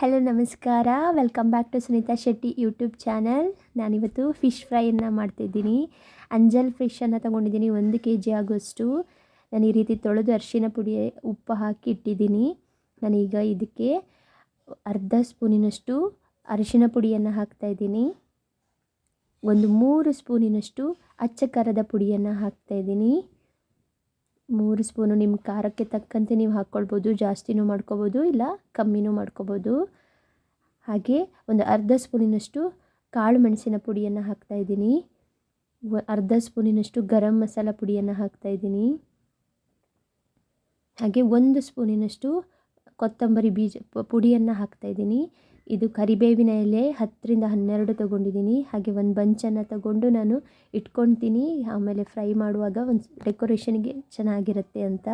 Hello, ನಮಸ್ಕಾರ. Welcome back to Sunita Shetty YouTube channel ನಾನಿವತ್ತು fish ಫ್ರೈಯನ್ನು ಮಾಡ್ತಿದ್ದೀನಿ. ಅಂಜಲ್ ಫಿಶನ್ನು ತೊಗೊಂಡಿದ್ದೀನಿ ಒಂದು ಕೆ ಜಿ ಆಗೋಷ್ಟು. ನಾನು ಈ ರೀತಿ ತೊಳೆದು ಅರಿಶಿನ ಪುಡಿ, ಉಪ್ಪು ಹಾಕಿ ಇಟ್ಟಿದ್ದೀನಿ. ನಾನೀಗ ಇದಕ್ಕೆ ಅರ್ಧ ಸ್ಪೂನಿನಷ್ಟು ಅರಿಶಿನ ಪುಡಿಯನ್ನು ಹಾಕ್ತಾಯಿದ್ದೀನಿ ಒಂದು ಮೂರು ಸ್ಪೂನಿನಷ್ಟು ಅಚ್ಚ ಖಾರದ ಪುಡಿಯನ್ನು ಹಾಕ್ತಾಯಿದ್ದೀನಿ ಮೂರು ಸ್ಪೂನು ನಿಮ್ಮ ಖಾರಕ್ಕೆ ತಕ್ಕಂತೆ ನೀವು ಹಾಕ್ಕೊಳ್ಬೋದು, ಜಾಸ್ತಿನೂ ಮಾಡ್ಕೊಬೋದು, ಇಲ್ಲ ಕಮ್ಮಿನೂ ಮಾಡ್ಕೊಬೋದು. ಹಾಗೆ ಒಂದು ಅರ್ಧ ಸ್ಪೂನಿನಷ್ಟು ಕಾಳು ಮೆಣಸಿನ ಪುಡಿಯನ್ನು ಹಾಕ್ತಾಯಿದ್ದೀನಿ ಅರ್ಧ ಸ್ಪೂನಿನಷ್ಟು ಗರಂ ಮಸಾಲ ಪುಡಿಯನ್ನು ಹಾಕ್ತಾಯಿದ್ದೀನಿ ಹಾಗೆ ಒಂದು ಸ್ಪೂನಿನಷ್ಟು ಕೊತ್ತಂಬರಿ ಬೀಜ ಪುಡಿಯನ್ನು ಹಾಕ್ತಾಯಿದ್ದೀನಿ ಇದು ಕರಿಬೇವಿನ ಎಲೆ ಹತ್ತರಿಂದ ಹನ್ನೆರಡು ತೊಗೊಂಡಿದ್ದೀನಿ. ಹಾಗೆ ಒಂದು ಬಂಚನ್ನು ತಗೊಂಡು ನಾನು ಇಟ್ಕೊತೀನಿ. ಆಮೇಲೆ ಫ್ರೈ ಮಾಡುವಾಗ ಒಂದು ಡೆಕೋರೇಷನ್ಗೆ ಚೆನ್ನಾಗಿರುತ್ತೆ ಅಂತ.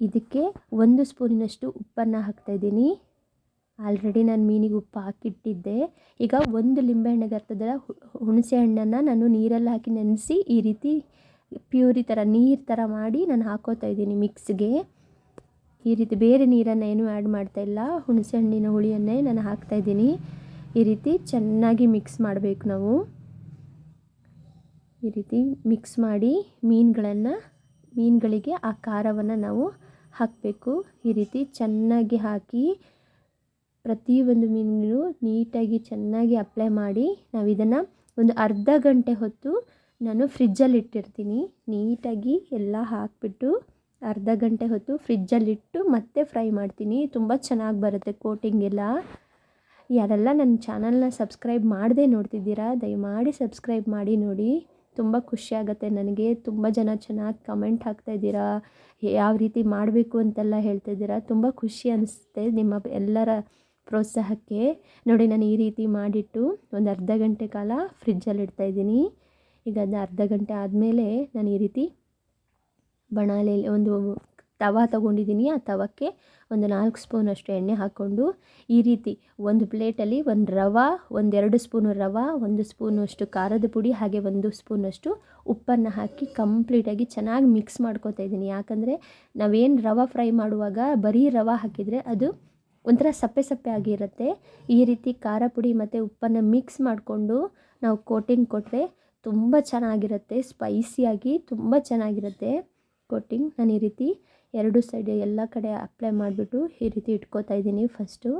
ಇದಕ್ಕೆ ಒಂದು ಸ್ಪೂನಿನಷ್ಟು ಉಪ್ಪನ್ನು ಹಾಕ್ತಾಯಿದ್ದೀನಿ ಆಲ್ರೆಡಿ ನಾನು ಮೀನಿಗೆ ಉಪ್ಪು ಹಾಕಿಟ್ಟಿದ್ದೆ. ಈಗ ಒಂದು ಲಿಂಬೆಹಣ್ಣಿಗೆ ಅರ್ಥದಲ್ಲ ಹುಣಸೆ ಹಣ್ಣನ್ನು ನಾನು ನೀರಲ್ಲಿ ಹಾಕಿ ನೆನೆಸಿ ಈ ರೀತಿ ಪ್ಯೂರಿ ಥರ ನೀರು ಥರ ಮಾಡಿ ನಾನು ಹಾಕೋತಾ ಇದ್ದೀನಿ ಮಿಕ್ಸ್ಗೆ. ಈ ರೀತಿ ಬೇರೆ ನೀರನ್ನು ಏನೂ ಆ್ಯಡ್ ಮಾಡ್ತಾಯಿಲ್ಲ ಹುಣಸೆ ಹಣ್ಣಿನ ಹುಳಿಯನ್ನೇ ನಾನು ಹಾಕ್ತಾಯಿದ್ದೀನಿ ಈ ರೀತಿ ಚೆನ್ನಾಗಿ ಮಿಕ್ಸ್ ಮಾಡಬೇಕು ನಾವು. ಈ ರೀತಿ ಮಿಕ್ಸ್ ಮಾಡಿ ಮೀನುಗಳನ್ನು, ಮೀನುಗಳಿಗೆ ಆ ಖಾರವನ್ನು ನಾವು ಹಾಕಬೇಕು. ಈ ರೀತಿ ಚೆನ್ನಾಗಿ ಹಾಕಿ ಪ್ರತಿಯೊಂದು ಮೀನು ನೀಟಾಗಿ ಚೆನ್ನಾಗಿ ಅಪ್ಲೈ ಮಾಡಿ ನಾವು ಇದನ್ನು ಒಂದು ಅರ್ಧ ಗಂಟೆ ಹೊತ್ತು ನಾನು ಫ್ರಿಜ್ಜಲ್ಲಿ ಇಟ್ಟಿರ್ತೀನಿ. ನೀಟಾಗಿ ಎಲ್ಲ ಹಾಕಿಬಿಟ್ಟು ಅರ್ಧ ಗಂಟೆ ಹೊತ್ತು ಫ್ರಿಜ್ಜಲ್ಲಿಟ್ಟು ಮತ್ತೆ ಫ್ರೈ ಮಾಡ್ತೀನಿ. ತುಂಬ ಚೆನ್ನಾಗಿ ಬರುತ್ತೆ ಕೋಟಿಂಗ್ ಎಲ್ಲ. ಯಾರೆಲ್ಲ ನನ್ನ ಚಾನಲ್ನ ಸಬ್ಸ್ಕ್ರೈಬ್ ಮಾಡದೆ ನೋಡ್ತಿದ್ದೀರಾ, ದಯಮಾಡಿ ಸಬ್ಸ್ಕ್ರೈಬ್ ಮಾಡಿ ನೋಡಿ. ತುಂಬ ಖುಷಿಯಾಗತ್ತೆ ನನಗೆ. ತುಂಬ ಜನ ಚೆನ್ನಾಗಿ ಕಮೆಂಟ್ ಹಾಕ್ತಾಯಿದ್ದೀರಾ ಯಾವ ರೀತಿ ಮಾಡಬೇಕು ಅಂತೆಲ್ಲ ಹೇಳ್ತಾಯಿದ್ದೀರಾ ತುಂಬ ಖುಷಿ ಅನಿಸುತ್ತೆ ನಿಮ್ಮ ಎಲ್ಲರ ಪ್ರೋತ್ಸಾಹಕ್ಕೆ. ನೋಡಿ, ನಾನು ಈ ರೀತಿ ಮಾಡಿಟ್ಟು ಒಂದು ಅರ್ಧ ಗಂಟೆ ಕಾಲ ಫ್ರಿಜ್ಜಲ್ಲಿ ಇಡ್ತಾಯಿದ್ದೀನಿ ಈಗ ಅದು ಅರ್ಧ ಗಂಟೆ ಆದಮೇಲೆ ನಾನು ಈ ರೀತಿ ಬಣಾಲೆಯಲ್ಲಿ ಒಂದು ತವ ತಗೊಂಡಿದ್ದೀನಿ. ಆ ತವಕ್ಕೆ ಒಂದು ನಾಲ್ಕು ಸ್ಪೂನಷ್ಟು ಎಣ್ಣೆ ಹಾಕ್ಕೊಂಡು ಈ ರೀತಿ ಒಂದು ಪ್ಲೇಟಲ್ಲಿ ಒಂದು ರವೆ, ಒಂದೆರಡು ಸ್ಪೂನು ರವೆ, ಒಂದು ಸ್ಪೂನಷ್ಟು ಖಾರದ ಪುಡಿ, ಹಾಗೆ ಒಂದು ಸ್ಪೂನಷ್ಟು ಉಪ್ಪನ್ನು ಹಾಕಿ ಕಂಪ್ಲೀಟಾಗಿ ಚೆನ್ನಾಗಿ ಮಿಕ್ಸ್ ಮಾಡ್ಕೋತಾ ಇದ್ದೀನಿ. ಯಾಕಂದರೆ ನಾವೇನು ರವ ಫ್ರೈ ಮಾಡುವಾಗ ಬರೀ ರವೆ ಹಾಕಿದರೆ ಅದು ಒಂಥರ ಸಪ್ಪೆ ಸಪ್ಪೆ ಆಗಿರುತ್ತೆ. ಈ ರೀತಿ ಖಾರ ಪುಡಿ ಮತ್ತು ಉಪ್ಪನ್ನು ಮಿಕ್ಸ್ ಮಾಡಿಕೊಂಡು ನಾವು ಕೋಟಿಂಗ್ ಕೊಟ್ಟರೆ ತುಂಬ ಚೆನ್ನಾಗಿರುತ್ತೆ ಸ್ಪೈಸಿಯಾಗಿ ತುಂಬ ಚೆನ್ನಾಗಿರುತ್ತೆ. ಕೋಟಿಂಗ್ ನಾನು ಈ ರೀತಿ ಎರಡು ಸೈಡ್ ಎಲ್ಲ ಕಡೆ ಅಪ್ಲೈ ಮಾಡಿಬಿಟ್ಟು ಈ ರೀತಿ ಇಟ್ಕೋತಾ ಇದ್ದೀನಿ. ಫಸ್ಟು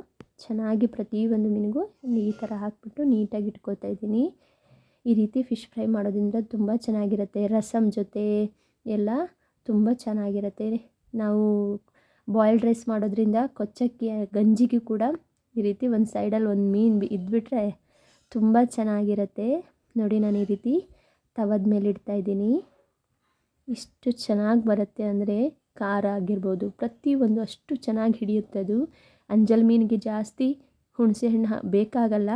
ಚೆನ್ನಾಗಿ ಪ್ರತಿಯೊಂದು ಮೀನಿಗೂ ಈ ಥರ ಹಾಕ್ಬಿಟ್ಟು ನೀಟಾಗಿ ಇಟ್ಕೋತಾ ಇದ್ದೀನಿ. ಈ ರೀತಿ ಫಿಶ್ ಫ್ರೈ ಮಾಡೋದ್ರಿಂದ ತುಂಬ ಚೆನ್ನಾಗಿರುತ್ತೆ. ರಸಮ್ ಜೊತೆ ಎಲ್ಲ ತುಂಬ ಚೆನ್ನಾಗಿರುತ್ತೆ. ನಾವು ಬಾಯ್ಲ್ಡ್ ರೈಸ್ ಮಾಡೋದ್ರಿಂದ ಕೊಚ್ಚಕ್ಕಿ, ಗಂಜಿಗೂ ಕೂಡ ಈ ರೀತಿ ಒಂದು ಸೈಡಲ್ಲಿ ಒಂದು ಮೀನು ಇದ್ಬಿಟ್ರೆ ತುಂಬ ಚೆನ್ನಾಗಿರುತ್ತೆ. ನೋಡಿ ನಾನು ಈ ರೀತಿ ತವದ ಮೇಲೆ ಇಡ್ತಾಯಿದ್ದೀನಿ ಎಷ್ಟು ಚೆನ್ನಾಗಿ ಬರುತ್ತೆ ಅಂದರೆ ಖಾರ ಆಗಿರ್ಬೋದು. ಪ್ರತಿಯೊಂದು ಅಷ್ಟು ಚೆನ್ನಾಗಿ ಹಿಡಿಯುತ್ತೆ ಅದು. ಅಂಜಲ್ ಮೀನಿಗೆ ಜಾಸ್ತಿ ಹುಣಸೆ ಹಣ್ಣು ಬೇಕಾಗಲ್ಲ.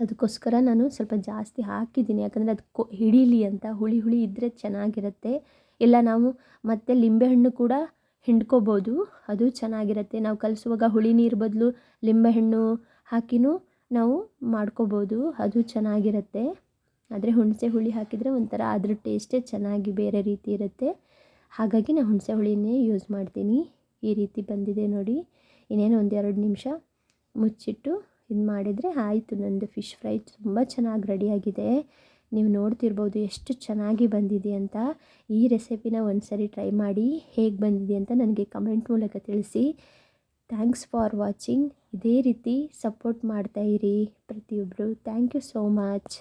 ಅದಕ್ಕೋಸ್ಕರ ನಾನು ಸ್ವಲ್ಪ ಜಾಸ್ತಿ ಹಾಕಿದ್ದೀನಿ. ಯಾಕಂದರೆ ಅದು ಕೊ ಹಿಡೀಲಿ ಅಂತ, ಹುಳಿ ಹುಳಿ ಇದ್ದರೆ ಚೆನ್ನಾಗಿರುತ್ತೆ. ಇಲ್ಲ, ನಾವು ಮತ್ತೆ ಲಿಂಬೆಹಣ್ಣು ಕೂಡ ಹಿಂಡ್ಕೋಬೋದು. ಅದು ಚೆನ್ನಾಗಿರುತ್ತೆ. ನಾವು ಕಲಿಸುವಾಗ ಹುಳಿ ನೀರು ಬದಲು ಲಿಂಬೆಹಣ್ಣು ಹಾಕಿನೂ ನಾವು ಮಾಡ್ಕೋಬೋದು. ಅದು ಚೆನ್ನಾಗಿರುತ್ತೆ. ಆದರೆ ಹುಣಸೆ ಹುಳಿ ಹಾಕಿದರೆ ಒಂಥರ ಅದ್ರ ಟೇಸ್ಟೇ ಚೆನ್ನಾಗಿ ಬೇರೆ ರೀತಿ ಇರುತ್ತೆ. ಹಾಗಾಗಿ ನಾನು ಹುಣಸೆ ಹುಳಿನೇ ಯೂಸ್ ಮಾಡ್ತೀನಿ. ಈ ರೀತಿ ಬಂದಿದೆ ನೋಡಿ. ಇನ್ನೇನು ಒಂದೆರಡು ನಿಮಿಷ ಮುಚ್ಚಿಟ್ಟು ಇದು ಮಾಡಿದರೆ ಆಯಿತು. ನಂದು ಫಿಶ್ ಫ್ರೈ ತುಂಬ ಚೆನ್ನಾಗಿ ರೆಡಿಯಾಗಿದೆ ನೀವು ನೋಡ್ತಿರ್ಬೋದು ಎಷ್ಟು ಚೆನ್ನಾಗಿ ಬಂದಿದೆ ಅಂತ. ಈ ರೆಸಿಪಿನ ಒಂದು ಸರಿ ಟ್ರೈ ಮಾಡಿ ಹೇಗೆ ಬಂದಿದೆ ಅಂತ ನನಗೆ ಕಮೆಂಟ್ ಮೂಲಕ ತಿಳಿಸಿ. ಥ್ಯಾಂಕ್ಸ್ ಫಾರ್ ವಾಚಿಂಗ್ ಇದೇ ರೀತಿ ಸಪೋರ್ಟ್ ಮಾಡ್ತಾಯಿರಿ ಪ್ರತಿಯೊಬ್ಬರು ಥ್ಯಾಂಕ್ ಯು ಸೋ ಮಚ್